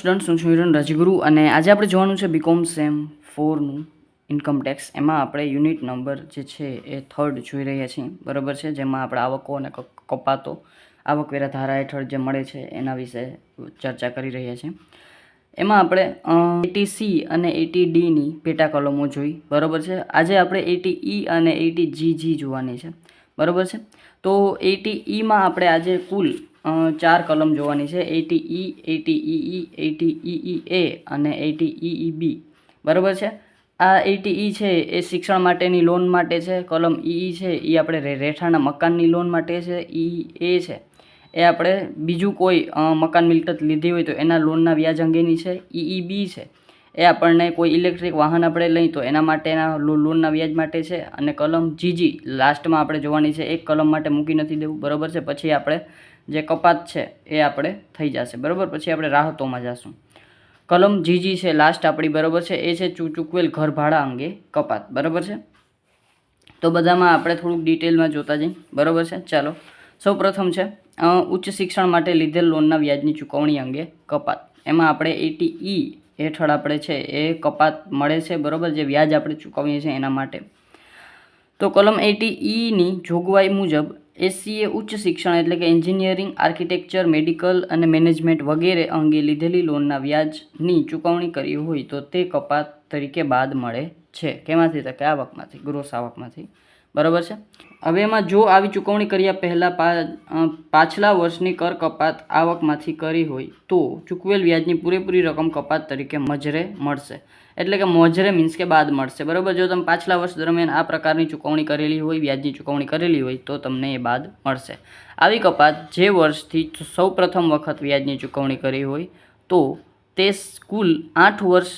Student હું છું હિરણ રાજગુરુ અને આજે આપણે જોવાનું છે બીકોમ સેમ ફોરનું ઇન્કમ ટેક્સ એમાં આપણે યુનિટ નંબર જે છે એ થર્ડ જોઈ રહ્યા છીએ. બરાબર છે? જેમાં આપણે આવકો અને કપાતો આવકવેરા ધારા હેઠળ જે મળે છે એના વિશે ચર્ચા કરી રહ્યા છીએ. એમાં આપણે એટી સી અને એટી ડીની પેટા કલમો જોઈ. બરાબર છે? આજે આપણે એટી ઈ અને એટી જી જી જોવાની છે. બરાબર છે? તો એટી ઈમાં આપણે આજે કુલ ચાર કલમ જોવાની છે. Eighty E eighty E eighty E એ અને એટી ઈ બી બરાબર છે? આ એટી ઈ છે એ શિક્ષણ માટેની લોન માટે છે. કલમ ઈ છે એ આપણે રહેઠાણના મકાનની લોન માટે છે. ઈ એ છે. એ આપણે બીજું કોઈ મકાન મિલકત લીધી હોય તો એના લોનના વ્યાજ અંગેની છે. ઈ બી છે. એ આપણને કોઈ ઇલેક્ટ્રિક વાહન આપણે લઈ તો એના માટેના લોનના વ્યાજ માટે છે. અને કલમ જીજી લાસ્ટમાં આપણે જોવાની છે. એક કલમ માટે મૂકી નથી દેવું. બરાબર છે? પછી આપણે જે કપાત છે એ આપણે થઈ જશે. બરાબર? પછી આપણે રાહતોમાં જશું. કલમ જીજી છે લાસ્ટ આપણી બરાબર છે. એ છે ચૂકવેલ ઘર ભાડા અંગે કપાત. બરાબર છે? તો બધામાં આપણે થોડુંક ડિટેલમાં જોતા જઈએ. બરાબર છે? ચાલો. સૌ પ્રથમ છે ઉચ્ચ શિક્ષણ માટે લીધેલ લોનના વ્યાજની ચૂકવણી અંગે કપાત. એમાં આપણે એટી ઈ હેઠળ આપણે છે, એ કપાત મળે છે, બરાબર? જે વ્યાજ આપણે ચૂકવીએ છીએ એના માટે. તો કલમ એટી ઈની જોગવાઈ મુજબ એસસીએ ઉચ્ચ શિક્ષણ એટલે કે એન્જિનિયરિંગ, આર્કિટેક્ચર, મેડિકલ અને મેનેજમેન્ટ વગેરે અંગે લીધેલી લોનના વ્યાજની ચૂકવણી કરી હોય તો તે કપાત તરીકે બાદ મળે છે. કેમાંથી તો કે આવકમાંથી ગ્રોસ આવકમાંથી. બરાબર છે? હવે એમાં જો આવી ચૂકવણી કર્યા પહેલાં પાછલા વર્ષની કર કપાત આવકમાંથી કરી હોય, તો ચૂકવેલ વ્યાજની પૂરેપૂરી રકમ કપાત તરીકે મજરે મળશે. એટલે કે મોજરે મીન્સ કે બાદ મળશે. બરાબર? જો તમે પાછલા વર્ષ દરમિયાન આ પ્રકારની ચૂકવણી કરેલી હોય, વ્યાજની ચૂકવણી કરેલી હોય, તો તમને એ બાદ મળશે. આવી કપાત જે વર્ષથી સૌ પ્રથમ વખત વ્યાજની ચૂકવણી કરી હોય, તો તે કુલ આઠ વર્ષ,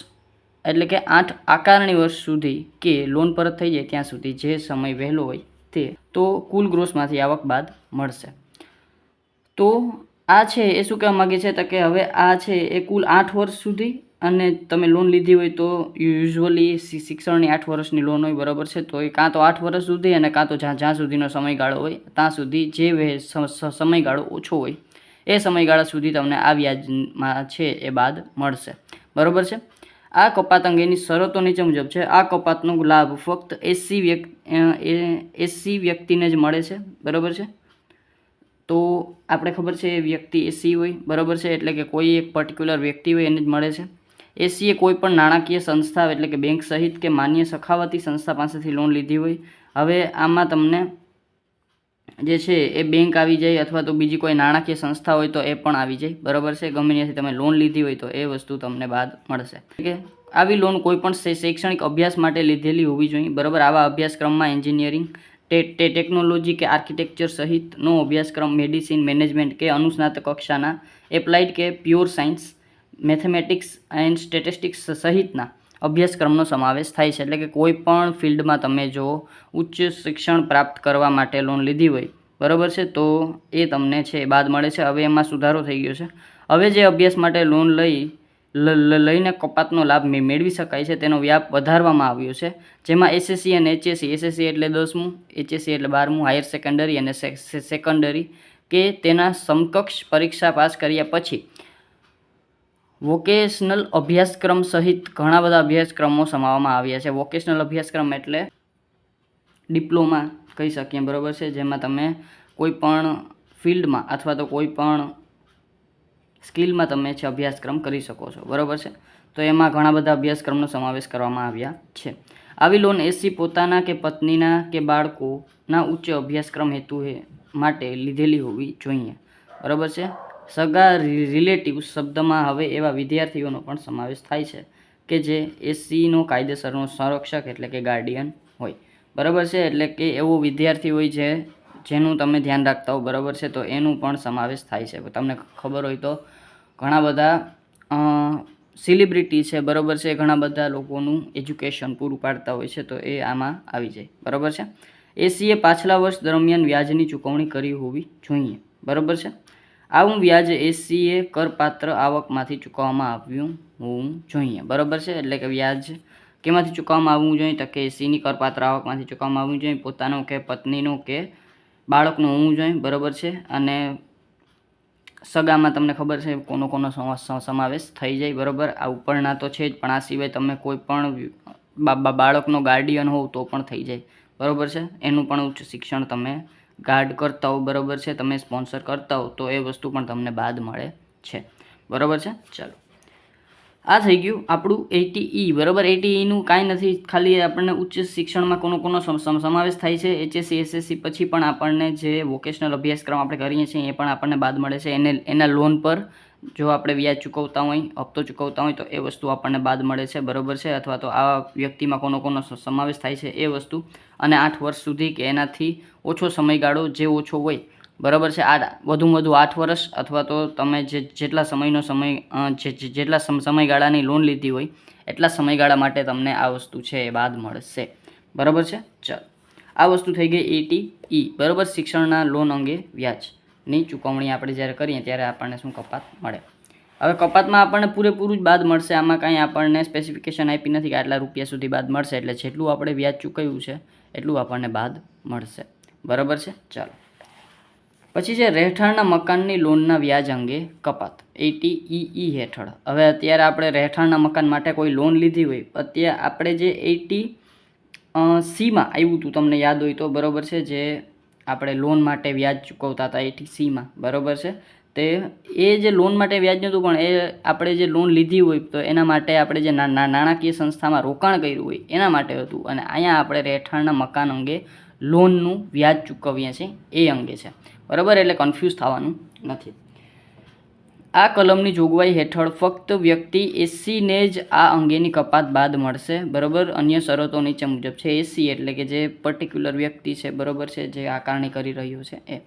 એટલે કે આઠ આકારણી વર્ષ સુધી કે લોન પરત થઈ જાય ત્યાં સુધી જે સમય વહેલો હોય તે તો કુલ ગ્રોસમાંથી આવક બાદ મળશે. તો આ છે, એ શું કહેવા માગે છે તો કે હવે આ છે, એ કુલ આઠ વર્ષ સુધી અને તમે લોન લીધી હોય તો યુઝ્યુઅલી શિક્ષણની આઠ વર્ષની લોન હોય, બરાબર છે? તો એ કાં તો આઠ વર્ષ સુધી અને કાં તો જ્યાં જ્યાં સુધીનો સમયગાળો હોય, ત્યાં સુધી જે સમયગાળો ઓછો હોય, એ સમયગાળા સુધી તમને આ વ્યાજમાં છે, એ બાદ મળશે. બરાબર છે? આ કપાત અંગેની શરતો નીચે મુજબ છે. આ કપાતનો લાભ ફક્ત એસસી વ્યક્તિ એસસી વ્યક્તિને જ મળે છે. બરાબર છે? તો આપણે ખબર છે એ વ્યક્તિ એસી હોય. બરાબર છે? એટલે કે કોઈ એક પર્ટિક્યુલર વ્યક્તિ હોય એને જ મળે છે. એસીએ કોઈ પણ નાણાકીય સંસ્થા, એટલે કે બેંક સહિત કે માન્ય સખાવતી સંસ્થા પાસેથી લોન લીધી હોય. હવે આમાં તમને જે છે એ બેંક આવી જાય અથવા તો બીજી કોઈ નાણાકીય સંસ્થા હોય તો એ પણ આવી જાય. બરાબર છે? ગમે ત્યાંથી તમે લોન લીધી હોય તો એ વસ્તુ તમને બાદ મળશે. કે આવી લોન કોઈ પણ શૈક્ષણિક અભ્યાસ માટે લીધેલી હોવી જોઈએ. બરાબર? આવા અભ્યાસક્રમમાં એન્જિનિયરિંગ ટે ટેકનોલોજી કે આર્કિટેક્ચર સહિતનો અભ્યાસક્રમ મેડિસિન મેનેજમેન્ટ કે અનુસ્નાતક કક્ષાના એપ્લાઇડ કે pure science mathematics and statistics સહિતના અભ્યાસક્રમનો સમાવેશ થાય છે. એટલે કે કોઈ પણ ફિલ્ડમાં તમે જો ઉચ્ચ શિક્ષણ પ્રાપ્ત કરવા માટે લોન લીધી હોય, બરાબર છે? તો એ તમને છે બાદ મળે છે. હવે એમાં સુધારો થઈ ગયો છે. હવે જે અભ્યાસ માટે લોન લઈ લઈને કપાતનો લાભ મેળવી શકાય છે. તેનો વ્યાપ વધારવામાં આવ્યો છે. જેમાં એસએસસી અને એચએસસી, એસએસસી એટલે દસમું, એચએસસી એટલે બારમું, હાયર સેકન્ડરી અને સેકન્ડરી, કે તેના સમકક્ષ પરીક્ષા પાસ કર્યા પછી વોકેશનલ અભ્યાસક્રમ સહિત ઘણા બધા અભ્યાસક્રમો સમાવવામાં આવ્યા છે. વોકેશનલ અભ્યાસક્રમ એટલે ડિપ્લોમા કહી શકીએ, બરાબર છે? જેમાં તમે કોઈ પણ ફિલ્ડમાં અથવા તો કોઈ પણ સ્કિલમાં તમે છે અભ્યાસક્રમ કરી શકો છો. બરાબર છે? તો એમાં ઘણા બધા અભ્યાસક્રમનો સમાવેશ કરવામાં આવ્યા છે. આવી લોન એસી પોતાના કે પત્નીના કે બાળકોના ઉચ્ચ અભ્યાસક્રમ હેતુ માટે લીધેલી હોવી જોઈએ. બરાબર છે? સગા રિલેટિવ શબ્દમાં હવે એવા વિદ્યાર્થીઓનો પણ સમાવેશ થાય છે કે જે એસસીનો કાયદેસરનો સંરક્ષક એટલે કે ગાર્ડિયન હોય. બરાબર છે? એટલે કે એવો વિદ્યાર્થી હોય જે, જેનું તમે ધ્યાન રાખતા હો બરાબર છે? તો એનું પણ સમાવેશ થાય છે. તમને ખબર હોય તો ઘણા બધા સિલિબ્રિટી છે, બરાબર છે? ઘણા બધા લોકોનું એજ્યુકેશન પૂરું પાડતા હોય છે, તો એ આમાં આવી જાય. બરાબર છે? એસીએ પાછલા વર્ષ દરમિયાન વ્યાજની ચૂકવણી કરી હોવી જોઈએ. બરાબર છે? આવું વ્યાજ એસીએ કરપાત્ર આવકમાંથી ચૂકવવામાં આવ્યું હોવું જોઈએ. બરાબર છે? એટલે કે વ્યાજ કેમાંથી ચૂકવવામાં આવવું જોઈએ? તો કે એસીની કરપાત્ર આવકમાંથી ચૂકવવામાં આવવું જોઈએ, પોતાનું કે પત્નીનું કે બાળકનું હોવું જોઈએ. બરાબર છે? અને સગામાં તમને ખબર છે, કોનો કોનો સમ- સમાવેશ થઈ જાય. બરાબર? આ ઉપરના તો છે જ, પણ આ સિવાય તમે કોઈ પણ બાળકનો ગાર્ડિયન હોવ તો પણ થઈ જાય. બરાબર છે? એનું પણ ઉચ્ચ શિક્ષણ તમે ગાર્ડ કરતા હો બરાબર છે, તમે સ્પોન્સર કરતા હો તો એ વસ્તુ પણ તમને બાદ મળે છે. બરાબર છે? ચાલો. આ થઈ ગયું આપણું એટીઈ બરાબર? એટીઈનું કાંઈ નથી. ખાલી આપણને ઉચ્ચ શિક્ષણમાં કોનો કોનો સમ- સમ- સમાવેશ થાય છે. એચએસસી એસએસસી પછી પણ આપણને જે વોકેશનલ અભ્યાસક્રમ આપણે કરીએ છીએ, એ પણ આપણને બાદ મળે છે. એને, એના લોન પર જો આપણે વ્યાજ ચૂકવતા હોય, હપ્તો ચૂકવતા હોય, તો એ વસ્તુ આપણને બાદ મળે છે, બરાબર છે? અથવા તો આ વ્યક્તિમાં કોનો કોનો સમાવેશ થાય છે એ વસ્તુ. અને આઠ વર્ષ સુધી કે એનાથી ઓછો સમયગાળો જે ઓછો હોય, બરાબર છે? આ વધુમાં વધુ આઠ વર્ષ અથવા તો તમે જે, જેટલા સમયનો સમય જેટલા સમ- સમયગાળાની લોન લીધી હોય, એટલા સમયગાળા માટે તમને આ વસ્તુ છે એ બાદ મળશે. બરાબર છે? ચાલો. આ વસ્તુ થઈ ગઈ એટી ઈ બરાબર? શિક્ષણના લોન અંગે વ્યાજની ચૂકવણી આપણે જ્યારે કરીએ ત્યારે આપણને શું કપાત મળે. હવે કપાતમાં આપણને પૂરેપૂરું જ બાદ મળશે. આમાં કાંઈ આપણને સ્પેસિફિકેશન આપી નથી કે આટલા રૂપિયા સુધી બાદ મળશે. એટલે જેટલું આપણે વ્યાજ ચૂકવ્યું છે, એટલું આપણને બાદ મળશે. બરાબર છે? ચાલો. પછી છે રહેઠાણના મકાનની લોનના વ્યાજ અંગે કપાત. એટી ઈ ઈ હેઠળ. હવે અત્યારે આપણે રહેઠાણના મકાન માટે કોઈ લોન લીધી હોય, અત્યારે આપણે જે એટી સીમાં આવ્યું હતું, તમને યાદ હોય તો બરાબર છે, જે આપણે લોન માટે વ્યાજ ચૂકવતા હતા એટી સીમાં બરાબર છે? તે, એ જે લોન માટે વ્યાજ નહોતું પણ એ આપણે જે લોન લીધી હોય, તો એના માટે આપણે જે નાણાકીય સંસ્થામાં રોકાણ કર્યું હોય, એના માટે હતું. અને અહીંયા આપણે રહેઠાણના મકાન અંગે લોનનું વ્યાજ ચૂકવીએ છીએ, એ અંગે છે. બરાબર? એટલે કન્ફ્યુઝ થવાનું નથી. આ કલમની જોગવાઈ હેઠળ ફક્ત વ્યક્તિ એસીને જ આ અંગેની કપાત બાદ મળશે, બરાબર? અન્ય શરતો નીચે મુજબ છે. એસી એટલે કે જે પર્ટિક્યુલર વ્યક્તિ છે, બરાબર છે, જે આકારણી કરી રહ્યો છે. એ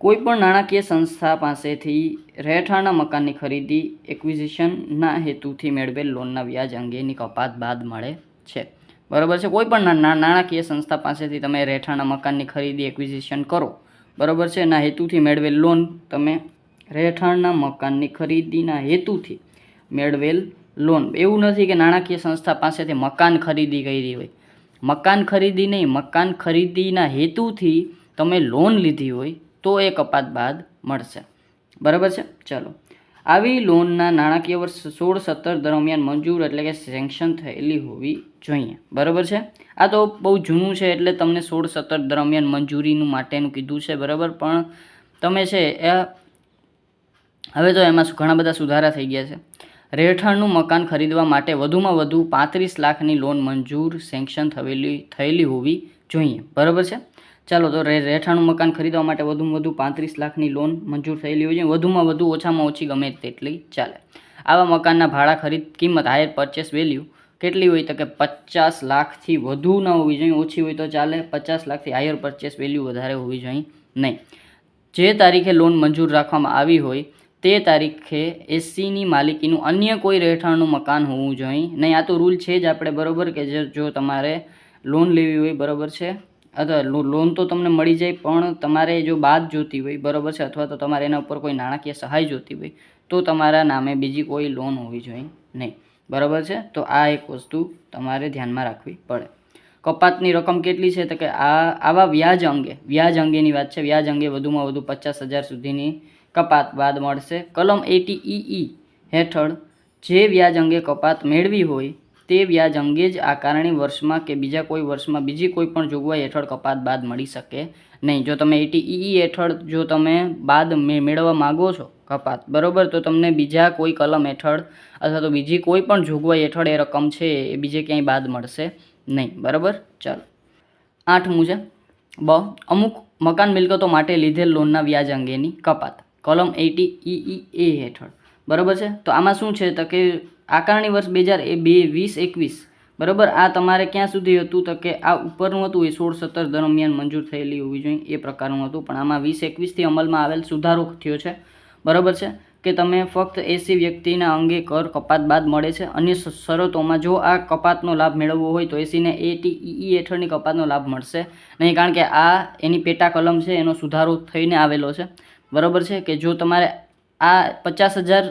કોઈપણ નાણાકીય સંસ્થા પાસેથી રહેઠાણના મકાનની ખરીદી એક્વિઝિશનના હેતુથી મેળવેલ લોનના વ્યાજ અંગેની કપાત બાદ મળે છે. બરાબર છે? કોઈપણ નાણાકીય સંસ્થા પાસેથી તમે રહેઠાણના મકાનની ખરીદી એક્વિઝિશન કરો, બરાબર છે? એના હેતુથી મેળવેલ લોન તમે રહેઠાણના મકાનની ખરીદીના હેતુથી મેળવેલ લોન એવું નથી કે નાણાકીય સંસ્થા પાસેથી મકાન ખરીદી કરી હોય. મકાન ખરીદી નહીં, મકાન ખરીદીના હેતુથી તમે લોન લીધી હોય તો એ કપાત બાદ મળશે. બરાબર છે? ચલો. આવી લોનના નાણાકીય વર્ષ સોળ સત્તર દરમિયાન મંજૂર એટલે કે સેન્કશન થયેલી હોવી જોઈએ. બરાબર છે? આ તો બહુ જૂનું છે એટલે તમને સોળ સત્તર દરમિયાન મંજૂરીનું માટેનું કીધું છે, બરાબર? પણ તમે છે એ હવે તો એમાં ઘણા બધા સુધારા થઈ ગયા છે. રહેઠાણનું મકાન ખરીદવા માટે વધુમાં વધુ પાંત્રીસ લાખની લોન મંજૂર સેન્કશન થયેલી થયેલી હોવી જોઈએ. બરાબર છે? ચાલો તો રહેઠાણનું મકાન ખરીદવા માટે વધુમાં વધુ પાંત્રીસ લાખની લોન મંજૂર થયેલી હોવી જોઈએ વધુમાં વધુ ઓછામાં ઓછી ગમે તેટલી ચાલે. આવા મકાનના ભાડા ખરીદ કિંમત હાયર પરચેસ વેલ્યુ કેટલી હોય તો કે પચાસ લાખથી વધુ ન હોવી જોઈએ. ઓછી હોય તો ચાલે. પચાસ લાખથી હાયર પરચેસ વેલ્યુ વધારે હોવી જોઈએ નહીં. જે તારીખે લોન મંજૂર રાખવામાં આવી હોય તે તારીખે એસીની માલિકીનું અન્ય કોઈ રહેઠાણનું મકાન હોવું જોઈએ. નહીં, આ તો રૂલ છે જ આપણે બરાબર કે જે તમારે લોન લેવી હોય બરાબર છે. અથવા લોન તો તમને મળી જાય, પણ તમારે જો બાદ જોતી હોય બરાબર છે, અથવા તો તમારે એના ઉપર કોઈ નાણાકીય સહાય જોતી હોય, તો તમારા નામે બીજી કોઈ લોન હોવી જોઈએ નહીં. બરાબર છે? તો આ એક વસ્તુ તમારે ધ્યાનમાં રાખવી પડે. કપાતની રકમ કેટલી છે? તો કે આ, આવા વ્યાજ અંગે, વ્યાજ અંગેની વાત છે. વ્યાજ અંગે વધુમાં વધુ પચાસ હજાર સુધીની કપાત બાદ મળશે. કલમ એટીઈ હેઠળ જે વ્યાજ અંગે કપાત મેળવી હોય તે વ્યાજ અંગે જ આકારણી વર્ષમાં કે બીજા કોઈ વર્ષમાં બીજી કોઈ પણ જોગવાઈ હેઠળ કપાત બાદ મળી શકે નહીં. જો તમે એટીઈ હેઠળ જો તમે બાદ મેળવવા માગો છો કપાત, બરોબર, તો તમને બીજા કોઈ કલમ હેઠળ અથવા તો બીજી કોઈ પણ જોગવાઈ હેઠળ એ રકમ છે એ બીજે ક્યાંય બાદ મળશે નહીં. બરાબર? ચાલો. આઠ મુજબ, બ, અમુક મકાન મિલકતો માટે લીધેલ લોનના વ્યાજ અંગેની કપાત. કલમ એટી ઈ એ હેઠળ. બરાબર છે? તો આમાં શું છે? તો કે આકારણી વર્ષ બે હજાર એ બે, વીસ, એકવીસ. બરાબર? આ તમારે ક્યાં સુધી હતું? તો કે આ ઉપરનું હતું, એ સોળ સત્તર દરમિયાન મંજૂર થયેલી હોવી જોઈએ, એ પ્રકારનું હતું. પણ આમાં વીસ એકવીસથી અમલમાં આવેલ સુધારો થયો છે. બરાબર છે? કે તમે ફક્ત એસી વ્યક્તિના અંગે કર કપાત બાદ મળે છે. અન્ય શરતોમાં જો આ કપાતનો લાભ મેળવવો હોય, તો એસીને એટીઈ હેઠળની કપાતનો લાભ મળશે. નહીં, કારણ કે આ એની પેટા કલમ છે, એનો સુધારો થઈને આવેલો છે. બરાબર છે? કે જો તમારે આ પચાસ હજાર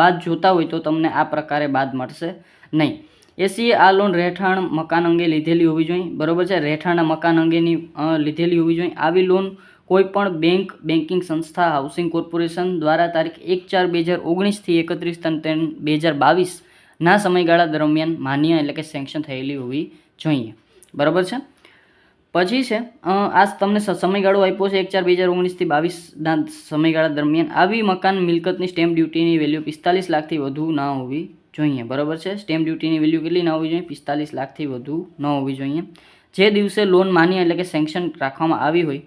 બાદ જોતા હોય તો તમને આ પ્રકારે બાદ મળશે નહીં. એસીએ આ લોન રહેઠાણ મકાન અંગે લીધેલી હોવી જોઈએ. બરાબર છે? રહેઠાણના મકાન અંગેની લીધેલી હોવી જોઈએ. આવી લોન કોઈ પણ બેંક બેન્કિંગ સંસ્થા હાઉસિંગ કોર્પોરેશન દ્વારા તારીખ એક ચાર બે હજાર ઓગણીસથી એકત્રીસ ત્રણ બે હજાર બાવીસના સમયગાળા દરમિયાન માન્ય એટલે કે સેન્કશન થયેલી હોવી જોઈએ. બરાબર છે? પછી છે આ તમને સમયગાળો આપ્યો છે, એક ચાર બે હજાર ઓગણીસથી બાવીસના સમયગાળા દરમિયાન આવી મકાન મિલકતની સ્ટેમ્પ ડ્યુટીની વેલ્યુ પિસ્તાલીસ લાખથી વધુ ન હોવી જોઈએ, બરાબર છે? સ્ટેમ્પ ડ્યુટીની વેલ્યુ કેટલી ના હોવી જોઈએ? પિસ્તાલીસ લાખથી વધુ ન હોવી જોઈએ. જે દિવસે લોન માની એટલે કે સેન્કશન રાખવામાં આવી હોય,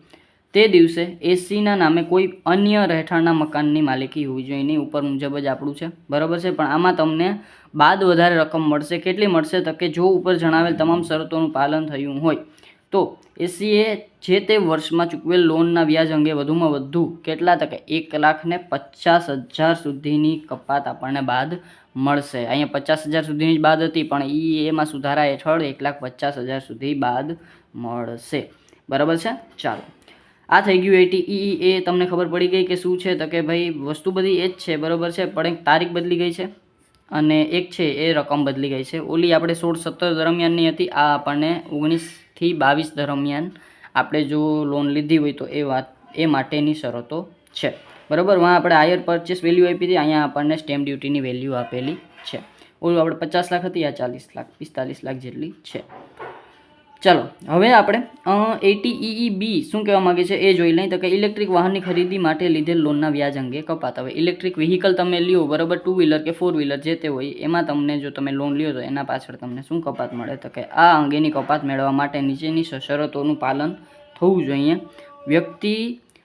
તે દિવસે એસીના નામે કોઈ અન્ય રહેઠાણના મકાનની માલિકી હોવી જોઈએ. નહીં ઉપર મુજબ જ આપણું છે, બરાબર છે? પણ આમાં તમને બાદ વધારે રકમ મળશે. કેટલી મળશે તો કે જો ઉપર જણાવેલ તમામ શરતોનું પાલન થયું હોય. તો એસીએ જે તે વર્ષમાં ચૂકવેલ લોનના વ્યાજ અંગે વધુમાં વધુ કેટલા તકે એક લાખ ને પચાસ હજાર સુધીની કપાત આપણને બાદ મળશે. અહીંયા પચાસ હજાર સુધીની જ બાદ હતી, પણ એ એમાં સુધારા હેઠળ એક લાખ પચાસ હજાર સુધી બાદ મળશે. બરાબર છે? ચાલો. આ થઈ ગયું એટી. ઈ, એ તમને ખબર પડી ગઈ કે શું છે? તો કે ભાઈ, વસ્તુ બધી એ જ છે. બરાબર છે? પણ એક તારીખ બદલી ગઈ છે. અને એક છે, એ રકમ બદલી ગઈ છે. ઓલી આપણે સોળ સત્તર દરમિયાનની હતી, આ આપણને ઓગણીસથી બાવીસ દરમિયાન આપણે જો લોન લીધી હોય તો એ વાત, એ માટેની શરતો છે. બરાબર? વાં આપણે હાયર પરચેસ વેલ્યુ આપી હતી, અહીંયા આપણને સ્ટેમ્પ ડ્યુટીની વેલ્યુ આપેલી છે. ઓલું આપણે પચાસ લાખ હતી, આ ચાલીસ લાખ, પિસ્તાલીસ લાખ જેટલી છે. ચાલો, હવે આપણે એટીઈ બી શું કહેવા માગે છે એ જોઈ લઈએ. તો કે ઇલેક્ટ્રિક વાહનની ખરીદી માટે લીધેલ લોનના વ્યાજ અંગે કપાતા. હવે ઇલેક્ટ્રિક વ્હીકલ તમે લ્યો, બરાબર? ટુ વ્હીલર કે ફોર વ્હીલર જે તે હોય, એમાં તમને જો તમે લોન લ્યો, તો એના પાછળ તમને શું કપાત મળે? તો કે આ અંગેની કપાત મેળવવા માટે નીચેની શરતોનું પાલન થવું જોઈએ. વ્યક્તિ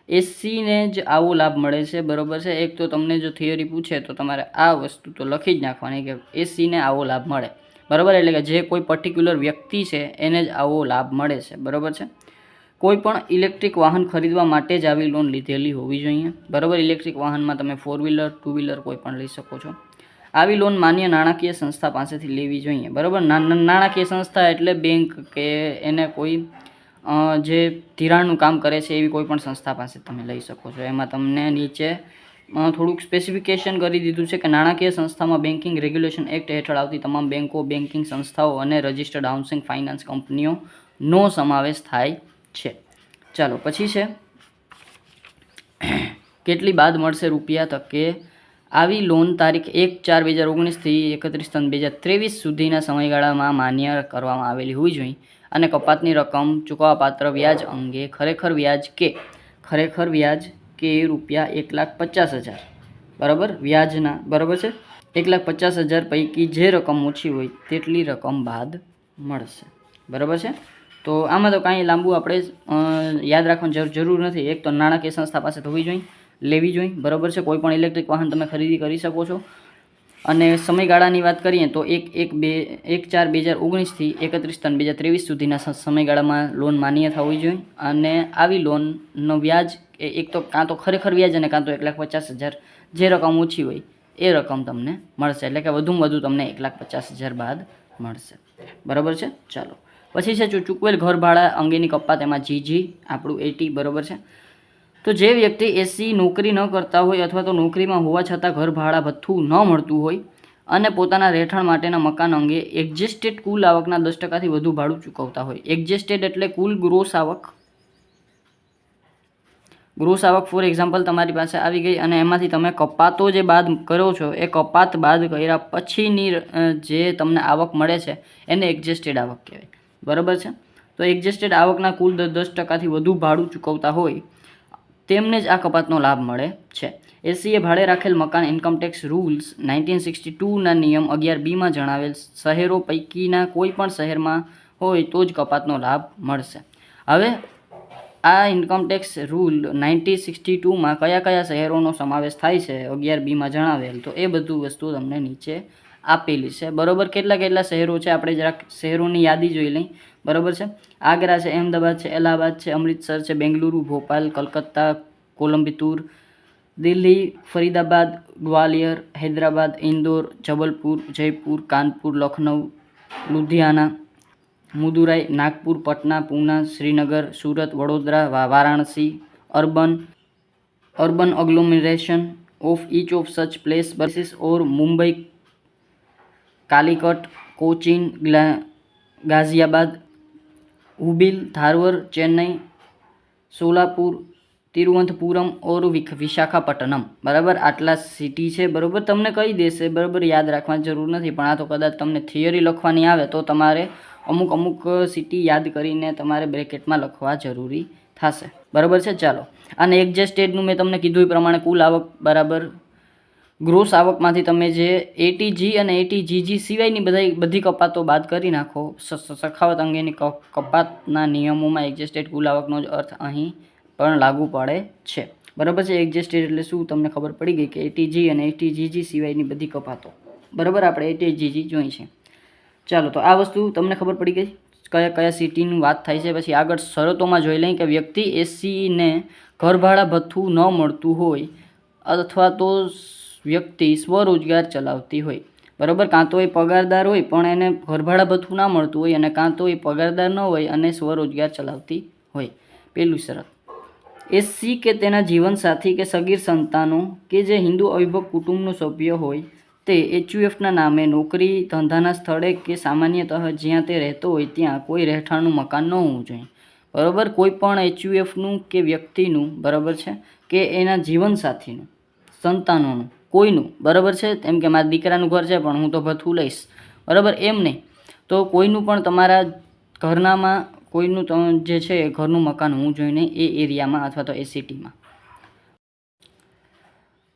એસીને જ આવો લાભ મળે છે, બરાબર છે? એક તો તમને જો થિયરી પૂછે, તો તમારે આ વસ્તુ તો લખી જ નાખવાની કે એસીને આવો લાભ મળે. બરાબર? એટલે કે જે કોઈ પર્ટિક્યુલર વ્યક્તિ છે, એને જ આવો લાભ મળે છે. બરાબર છે? કોઈ પણ ઇલેક્ટ્રિક વાહન ખરીદવા માટે જ આવી લોન લીધેલી હોવી જોઈએ. બરાબર? ઇલેક્ટ્રિક વાહનમાં તમે ફોર વ્હીલર ટુ વ્હીલર કોઈ પણ લઈ શકો છો. આવી લોન માન્ય નાણાકીય સંસ્થા પાસેથી લેવી જોઈએ. બરાબર? નાણાકીય સંસ્થા એટલે બેંક કે એને કોઈ જે ધિરાણનું કામ કરે છે, એવી કોઈ પણ સંસ્થા પાસે તમે લઈ શકો છો. એમાં તમને નીચે થોડુંક સ્પેસિફિકેશન કરી દીધું છે કે નાણાકીય સંસ્થામાં બેન્કિંગ રેગ્યુલેશન એક્ટ હેઠળ આવતી તમામ બેન્કો બેન્કિંગ સંસ્થાઓ અને રજિસ્ટર્ડ હાઉસિંગ ફાઇનાન્સ કંપનીઓનો સમાવેશ થાય છે. ચાલો, પછી છે. કેટલી બાદ મળશે રૂપિયા તો કે આવી લોન તારીખ એક ચાર બે હજાર ઓગણીસથી એકત્રીસ ત્રણ બે હજાર ત્રેવીસ સુધીના સમયગાળામાં માન્ય કરવામાં આવેલી હોવી જોઈએ. અને કપાતની રકમ, ચૂકવવાપાત્ર વ્યાજ અંગે ખરેખર વ્યાજ કે? ખરેખર વ્યાજ કે રૂપિયા એક લાખ પચાસ હજાર. બરાબર? વ્યાજના. બરાબર છે? એક લાખ પચાસ હજાર પૈકી જે રકમ ઓછી હોય તેટલી રકમ બાદ મળશે. બરાબર છે? તો આમાં તો કાંઈ લાંબુ આપણે યાદ રાખવાની જરૂર નથી. એક તો નાણાકીય સંસ્થા પાસે થવી જોઈએ, લેવી જોઈએ. બરાબર છે? કોઈ પણ ઇલેક્ટ્રિક વાહન તમે ખરીદી કરી શકો છો. અને સમયગાળાની વાત કરીએ તો એક એક બે, એક ચાર બે હજાર ઓગણીસથી એકત્રીસ ત્રણ બે હજાર ત્રેવીસ સુધીના સમયગાળામાં લોન માન્ય થવી જોઈએ. અને આવી લોનનો વ્યાજ એક તો કાં તો ખરેખર વ્યાજ અને કાં તો એક લાખ પચાસ હજાર જે રકમ ઓછી હોય એ રકમ તમને મળશે. એટલે કે વધુમાં વધુ તમને એક લાખ પચાસ હજાર બાદ મળશે. બરાબર છે? ચાલો. પછી છે જો ચૂકવેલ ઘર ભાડા અંગેની કપાત એમાં જીજી આપણું એટી બરાબર છે. તો જે વ્યક્તિ એસી નોકરી ન કરતા હોય અથવા તો નોકરીમાં હોવા છતાં ઘર ભાડા ભથ્થું ન મળતું હોય અને પોતાના રહેઠાણ માટેના મકાન અંગે એક્ઝેસ્ટેડ કુલ આવકના દસ ટકાથી વધુ ભાડું ચૂકવતા હોય. એક્ઝેસ્ટેડ એટલે કુલ ગ્રોસ આવક. ગ્રોસ આવક ફોર એક્ઝામ્પલ તમારી પાસે આવી ગઈ અને એમાંથી તમે કપાતો જે બાદ કરો છો, એ કપાત બાદ કર્યા પછીની જે તમને આવક મળે છે, એને એક્ઝેસ્ટેડ આવક કહેવાય. બરાબર છે? તો એક્ઝેસ્ટેડ આવકના કુલ દસ ટકાથી વધુ ભાડું ચૂકવતા હોય તેમને જ આ કપાતનો લાભ મળે છે. એસીએ ભાડે રાખેલ મકાન income tax rules nineteen sixty ટુના નિયમ અગિયાર બીમાં જણાવેલ શહેરો પૈકીના કોઈ પણ શહેરમાં હોય તો જ કપાતનો લાભ મળશે. હવે આ income tax rule ninety sixty ટુમાં કયા કયા શહેરોનો સમાવેશ થાય છે અગિયાર બીમાં જણાવેલ. તો એ બધું વસ્તુ તમને નીચે આપેલી છે. બરોબર? કેટલા કેટલા શહેરો છે? આપણે જરાક શહેરોની યાદી જોઈ લઈ બરોબર છે? આગ્રા છે, અહેમદાબાદ છે, અલ્હાબાદ છે, અમૃતસર છે, Bengaluru, Bhopal, Calcutta Coimbatore Delhi, Faridabad, Gwalior, Hyderabad, Indore, Jabalpur, Jaipur, Kanpur, Lucknow, Ludhiana, Madurai, Nagpur, Patna, Poona, Srinagar, Surat, Vadodara Varanasi, urban urban agglomeration of each of such place basis or Mumbai, Calicut, Cochin Ghaziabad Hubli Dharwad, Chennai, Solapur, Thiruvananthapuram or Visakhapatnam. બરાબર? આટલા city છે. બરાબર? તમને કહી દેશે? બરાબર? યાદ રાખવાની જરૂર નથી. પણ આ તો કદાચ તમને થિયરી લખવાની આવે તો તમારે અમુક અમુક સિટી યાદ કરીને તમારે બ્રેકેટમાં લખવા જરૂરી થશે. બરાબર છે? ચાલો. અને એક જે સ્ટેટનું મેં તમને કીધું એ પ્રમાણે કુલ આવક બરાબર ગ્રોસ આવકમાંથી તમે જે એટીજી અને એટીજીજી સિવાયની બધા બધી કપાતો બાદ કરી નાખો સખાવત અંગેની કપાતના નિયમોમાં એક્ઝેસ્ટેડ કુલ આવકનો જ અર્થ અહીં પણ લાગુ પડે છે. બરાબર છે? એક્ઝેસ્ટેડ એટલે શું? તમને ખબર પડી ગઈ કે એટીજી અને એટીજીજી સિવાયની બધી કપાતો. બરાબર? આપણે એટીજીજી જોઈ છે. ચાલો, તો આ વસ્તુ તમને ખબર પડી ગઈ? કયા કયા સિટીની વાત થાય છે? પછી આગળ શરતોમાં જોઈ લઈએ કે વ્યક્તિ એસીને ઘરભાડા ભથ્થું ન મળતું હોય, અથવા તો વ્યક્તિ સ્વરોજગાર ચલાવતી હોય. બરાબર? કાં તો એ પગારદાર હોય, પણ એને ઘરભાડા ભથ્થું ના મળતું હોય અને કાં તો એ પગારદાર ન હોય અને સ્વરોજગાર ચલાવતી હોય. પેલું શરત. એસસી કે તેના જીવનસાથી કે સગીર સંતાનો કે જે હિન્દુ અવિભક્ત કુટુંબનો સભ્ય હોય, તે એચયુએફના નામે નોકરી, ધંધાના સ્થળે કે સામાન્યતઃ જ્યાં તે રહેતો હોય, ત્યાં કોઈ રહેઠાણનું મકાન ન હોવું જોઈએ. બરાબર? કોઈ પણ એચયુએફનું કે વ્યક્તિનું, બરાબર છે? કે એના જીવનસાથીનું, સંતાનોનું. કોઈનું, બરાબર છે? એમ કે મારા દીકરાનું ઘર છે, પણ હું તો ભથ્થું લઈશ. બરાબર? એમ નહીં. તો કોઈનું પણ તમારા ઘરનામાં કોઈનું ત- જે છે, એ ઘરનું મકાન હોવું જોઈએ નહીં, એ એરિયામાં અથવા તો એ સિટીમાં.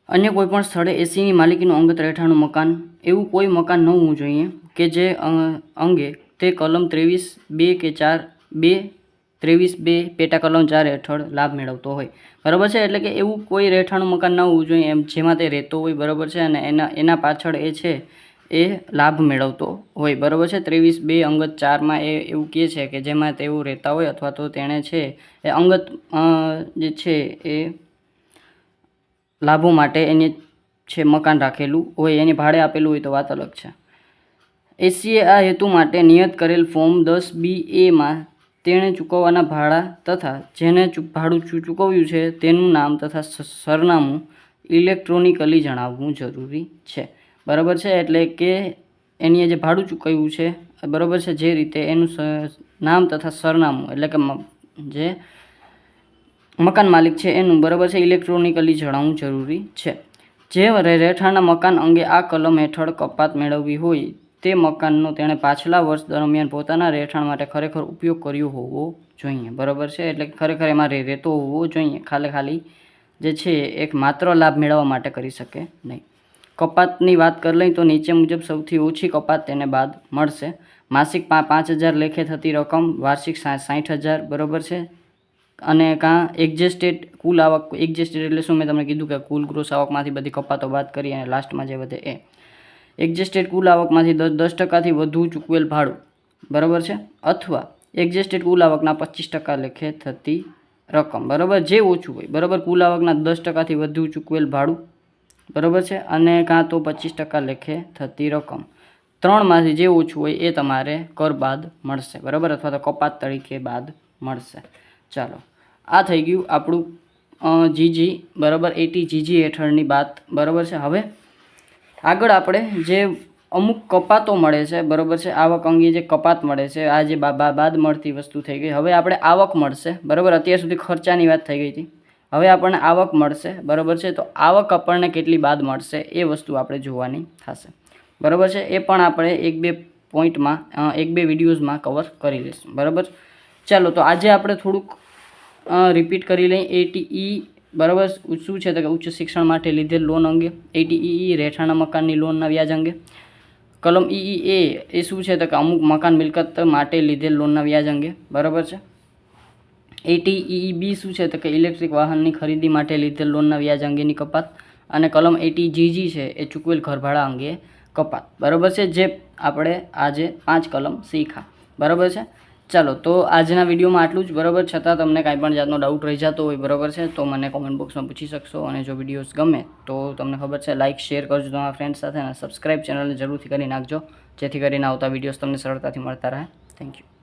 અન્ય કોઈપણ સ્થળે એસીની માલિકીનું અંગત રહેઠાણું મકાન, એવું કોઈ મકાન ન હોવું જોઈએ કે જે અંગે તે કલમ ત્રેવીસ બે કે ચાર બે ત્રેવીસ બે પેટા કલમ ચાર હેઠળ લાભ મેળવતો હોય. બરાબર છે? એટલે કે એવું કોઈ રહેઠાણું મકાન ન હોવું જોઈએ, એમ જેમાં તે રહેતો હોય, બરાબર છે? અને એના એના પાછળ એ છે, એ લાભ મેળવતો હોય. બરાબર છે? ત્રેવીસ બે અંગત ચારમાં એ એવું કહે છે કે જેમાં તેઓ રહેતા હોય અથવા તો તેણે છે, એ અંગત જે છે, એ લાભો માટે એને છે મકાન રાખેલું હોય, એને ભાડે આપેલું હોય તો વાત અલગ છે. એસીએ આ હેતુ માટે નિયત કરેલ ફોર્મ દસ બી એમાં તેણે ચૂકવવાના ભાડા તથા જેને ભાડું ચૂકવ્યું છે તેનું નામ તથા સરનામું ઇલેક્ટ્રોનિકલી જણાવવું જરૂરી છે. બરાબર છે? એટલે કે એની જે ભાડું ચૂકવ્યું છે બરાબર છે જે રીતે એનું નામ તથા સરનામું એટલે કે જે મકાન માલિક છે એનું બરાબર છે ઇલેક્ટ્રોનિકલી જણાવવું જરૂરી છે. જે રહેઠાણના મકાન અંગે આ કલમ હેઠળ કપાત મેળવવી હોય તે મકાનનો તેણે પાછલા વર્ષ દરમિયાન પોતાના રહેઠાણ માટે ખરેખર ઉપયોગ કર્યો હોવો જોઈએ. બરાબર છે? એટલે ખરેખર એમાં રહે- રહેતો હોવો જોઈએ. ખાલી ખાલી જે છે એક માત્ર લાભ મેળવવા માટે કરી શકે નહીં. કપાતની વાત કરી લઈએ તો નીચે મુજબ સૌથી ઓછી કપાત તેને બાદ મળશે. માસિક પાંચ હજાર લેખે થતી રકમ, વાર્ષિક સાઠ હજાર, બરાબર છે? અને કાં એક્ઝેસ્ટેડ કુલ આવક એક્ઝેસ્ટેડ એટલે શું? મેં તમને કીધું કે કુલ ગ્રોસ આવકમાંથી બધી કપાતો બાદ કરી અને લાસ્ટમાં જે વધે એ. એક્ઝેસ્ટેડ કુલ આવકમાંથી દસ દસ ટકાથી વધુ ચૂકવેલ ભાડું. બરાબર છે? અથવા એક્ઝેસ્ટેડ કુલ આવકના પચીસ ટકા લેખે થતી રકમ. બરાબર? જે ઓછું હોય. બરાબર? કુલ આવકના દસ ટકાથી વધુ ચૂકવેલ ભાડું. બરાબર છે? અને કાં તો પચીસ ટકા લેખે થતી રકમ. ત્રણમાંથી જે ઓછું હોય એ તમારે કર બાદ મળશે. બરાબર? અથવા તો કપાત તરીકે બાદ મળશે. ચાલો. આ થઈ ગયું આપણું જીજી, બરાબર? એટી જીજી હેઠળની વાત બરાબર છે? હવે આગળ આપણે જે અમુક કપાતો મળે છે, બરાબર છે? આવક અંગે જે કપાત મળે છે, આ જે બાદ મળતી વસ્તુ થઈ ગઈ. હવે આપણે આવક મળશે, બરાબર? અત્યાર સુધી ખર્ચાની વાત થઈ ગઈ હતી. હવે આપણને આવક મળશે, બરાબર છે? તો આવક આપણને કેટલી બાદ મળશે એ વસ્તુ આપણે જોવાની થશે. બરાબર છે? એ પણ આપણે એક બે પોઈન્ટમાં એક બે વિડીયોઝમાં કવર કરી લઈશું. બરાબર? ચાલો, તો આજે આપણે થોડુંક રિપીટ કરી લઈએ. એટીઈ બરાબર? શું છે તો કે ઉચ્ચ શિક્ષણ માટે લીધેલ લોન અંગે એટીઈ રહેઠાણના મકાનની લોનના વ્યાજ અંગે. કલમ ઈ એ એ શું છે તો કે અમુક મકાન મિલકત માટે લીધેલ લોનના વ્યાજ અંગે, બરાબર છે? એટીઈ બી શું છે તો કે ઇલેક્ટ્રિક વાહનની ખરીદી માટે લીધેલ લોનના વ્યાજ અંગેની કપાત અને કલમ એટી જીજી છે એ ચૂકવેલ ઘરભાડા અંગે કપાત, બરાબર છે? જે આપણે આજે પાંચ કલમ શીખા બરાબર છે? ચાલો, તો આજના વિડીયોમાં આટલું જ, બરાબર? છતાં તમને કાંઈ પણ જાતનો ડાઉટ રહી જતો હોય, બરાબર છે? તો મને કોમેન્ટ બોક્સમાં પૂછી શકશો અને જો વિડીયોઝ ગમે, તો તમને ખબર છે લાઇક શેર કરજો તમારા ફ્રેન્ડ સાથે અને સબસ્ક્રાઇબ ચેનલને જરૂરથી કરી નાખજો, જેથી કરીને આવતા વિડીયોઝ તમને સરળતાથી મળતા રહે. Thank you